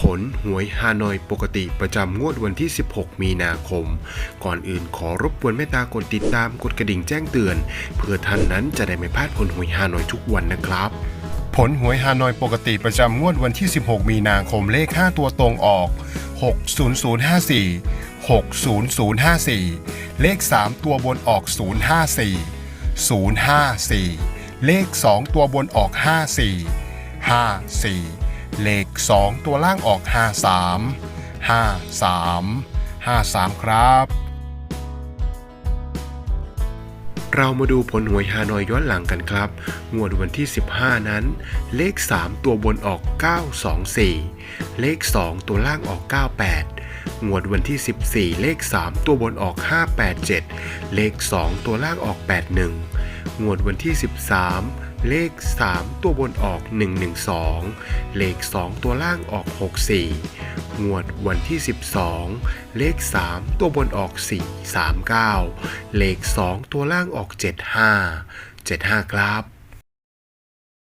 ผลหวยฮานอยปกติประจำงวดวันที่ 16 มีนาคม ก่อนอื่นขอรบกวนเมตตากดติดตามกดกระดิ่งแจ้งเตือน เพื่อท่านนั้นจะได้ไม่พลาดผลหวยฮานอยทุกวันนะครับ ผลหวยฮานอยปกติประจำงวดวันที่ 16 มีนาคมเลข 5 ตัวตรงออก 60054 60054 เลข 3 ตัวบนออก 054 054 เลข 2 ตัวบนออก 54 54 เลข 2 ตัวล่างออก 53 53 53 ครับ เรามาดูผลหวยฮานอยย้อนหลังกันครับ งวดวันที่ 15 นั้น เลข 3 ตัวบนออก 924 เลข 2 ตัวล่างออก 98งวดวันที่ 14 เลข 3 ตัวบนออก 587 เลข 2 ตัวล่างออก 81 งวดวันที่ 13 เลข 3 ตัวบนออก 112 เลข 2 ตัวล่างออก 64 งวดวันที่ 12 เลข 3 ตัวบนออก 439 เลข 2 ตัวล่างออก 75 75 ครับ